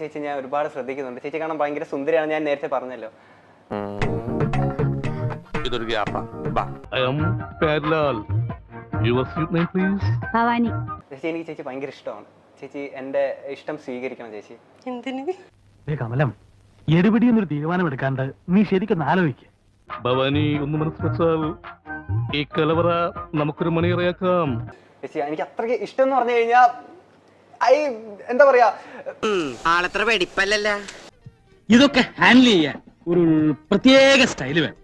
ചേച്ചി ഞാൻ ഒരുപാട് ശ്രദ്ധിക്കുന്നുണ്ട്. ചേച്ചി കാണാൻ ഭയങ്കര സുന്ദരിയാണ് ഞാൻ നേരത്തെ പറഞ്ഞല്ലോ. ഇതൊരു ഗ്യാപ്പാ. ഭവാനി. ചേച്ചി എനിക്ക് ചേച്ചി ഭയങ്കര ഇഷ്ടമാണ്. ചേച്ചി എന്റെ ഇഷ്ടം സ്വീകരിക്കണം ചേച്ചി. എന്തിന്? കമലം എടുപിടി എന്നൊരു തീരുമാനം എടുക്കാണ്ട് നീ ശരിക്കും ആലോചിക്ക. ഭവാനി ഒന്ന് മനസ്സ് വെച്ചാൽ ഈ കലവറ നമുക്കൊരു മണിയറയാക്കാം. ചേച്ചി എനിക്ക് അത്രയ്ക്ക് ഇഷ്ടം എന്ന് പറഞ്ഞു കഴിഞ്ഞാൽ ഐ എന്താ പറയാ? ആളത്ര വെടിപ്പല്ലല്ല? ഇതൊക്കെ ഹാൻഡിൽ ചെയ്യാൻ ഒരു പ്രത്യേക സ്റ്റൈൽ വേണം.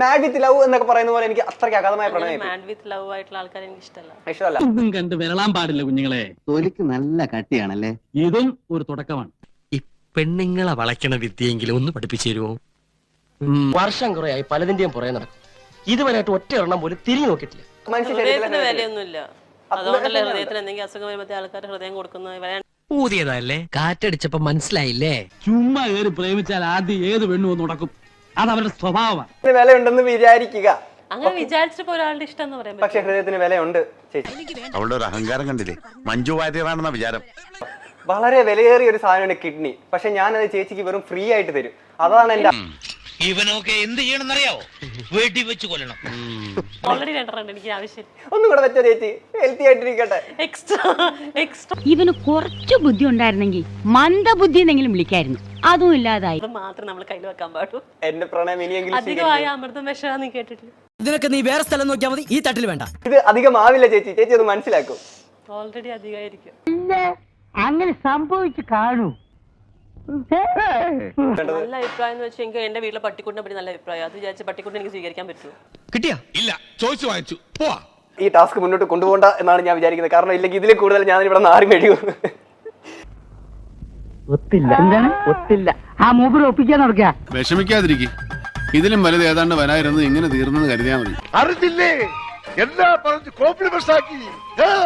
മാഡ് വിത്ത് ലവ് എന്നൊക്കെ പറയുന്ന പോലെ എനിക്ക് അത്രയ്ക്ക് അഗാധമായ പ്രണയം മാഡ് വിത്ത് ലവ് ആയിട്ടുള്ള ആൾക്കാരെ എനിക്ക് ഇഷ്ടമല്ല. ഇഷ്ടമല്ല. ഒന്നും കണ്ട് വിരളാൻ പാടില്ല കുഞ്ഞുങ്ങളെ. തൊലിക്ക് നല്ല കട്ടിയാണല്ലേ? ഇതും ഒരു തുടക്കമാണ്. ഈ പെണ്ണുങ്ങളെ വളയ്ക്കണ വിദ്യയെങ്കിലും ഒന്ന് പഠിപ്പിച്ചു തരുമോ വർഷം കുറയായി പലതിന്റെയും പുറകെ നടക്കും. ഇതുവരെയായിട്ട് ഒറ്റ എണ്ണം പോലും തിരിഞ്ഞു നോക്കിയിട്ടില്ല. മനുഷ്യ ഹൃദയത്തിന് വിലയൊന്നുമില്ല. അതുകൊണ്ടല്ലേ ഹൃദയത്തിന് എന്തെങ്കിലും അസുഖം വരുമ്പോഴത്തെ ആൾക്കാർ ഹൃദയം കൊടുക്കുന്നത് ഇവരാണ് ഊതിയതല്ലേ? കാറ്റടിച്ചപ്പോ മനസ്സിലായില്ലേ? ചുമ്മാ കയറി പ്രേമിച്ചാൽ ആദ്യം ഏത് പെണ്ണു വന്ന് നടക്കും അത് അവരുടെ സ്വഭാവമാണ് വിലയുണ്ടെന്ന് വിചാരിക്കുക. അങ്ങനെ വിചാരിച്ചപ്പോ ഒരാളുടെ ഇഷ്ടം എന്ന് പറയാൻ പക്ഷെ ഹൃദയത്തിന് വിലയുണ്ട് ചേച്ചി. അവളുടെ ഒരു അഹങ്കാരം കണ്ടില്ലേ? മഞ്ജു വാര്യറാണെന്ന വിചാരം. വളരെ വിലയേറിയ ഒരു സാധനമാണ് കിഡ്നി. പക്ഷെ അത് ചേച്ചിക്ക് വെറും ഫ്രീ ആയിട്ട് തരും. അതാണ് എന്റെ ഇവനൊക്കെ എന്ത് ചെയ്യണം അറിയാവോ വീട്ടിൽ വെച്ച് കൊല്ലണം. ഓൾറെഡി രണ്ടെണ്ണം എനിക്ക് ആവശ്യമില്ല ഒന്നും കൂടെ വെച്ചോ ചേച്ചി. ഹെൽത്തി ആയിട്ടിരിക്കട്ടെ. എക്സ്ട്രാ എക്സ്ട്രാ ഇവന് കുറച്ച് ബുദ്ധി ഉണ്ടായിരുന്നെങ്കിൽ മന്ദബുദ്ധി എന്നെങ്കിലും വിളിക്കായിരുന്നു. അതും ഇല്ലാതായി. അത് മാത്രം നമ്മൾ കയ്യിൽ വെക്കാൻ പാടൂ എന്റെ പ്രണയം ഇനിയെങ്കിലും അധികമായ അമൃതം വിഷമാന്ന് കേട്ടിട്ടില്ല. ഇതിനൊക്കെ നീ വേറെ സ്ഥലം നോക്കിയാൽ മതി. ഈ തട്ടിൽ വേണ്ട. ഇത് ഇത് അധികമാവില്ല ചേച്ചി. ചേച്ചി അത് മനസ്സിലാക്കും. ഓൾറെഡി അധികമായിരിക്കും. അങ്ങനെ സംഭവിച്ചു കാണൂ. നല്ല അഭിപ്രായം എന്ന് വെച്ചാൽ എനിക്ക് എന്റെ വീട്ടിലെ പട്ടിക്കുട്ടിനെ പറ്റി നല്ല അഭിപ്രായം. അത് വിചാരിച്ച് പട്ടിക്കുട്ടിനെ എനിക്ക് സ്വീകരിക്കാൻ പറ്റുമോ കിട്ടിയാ? ഇല്ല. ചോദിച്ചു വാങ്ങിച്ചു. പോവാ. ഈ ടാസ്ക് മുന്നോട്ട് കൊണ്ടുപോകണ്ട എന്നാണ് ഞാൻ വിചാരിക്കുന്നത്. കാരണം ഇല്ലെങ്കിൽ ഇതിൽ കൂടുതൽ ഞാൻ ഇവിടെ നാറി കഴിയും ഒത്തില്ല. എന്താണ്? ഒത്തില്ല. ആ മൂപ്പര് ഒപ്പിക്കാൻ നടക്കുക വിഷമിക്കാതിരിക്കും. ഇതിലും വലുത് ഏതാണ്ട് വരായിരുന്നു ഇങ്ങനെ തീർന്നെന്ന് കരുതിയാൽ മതി. അറിഞ്ഞില്ലേ? എല്ലാ പറഞ്ഞു കോംപ്ലിമെന്റ്സ് ആക്കി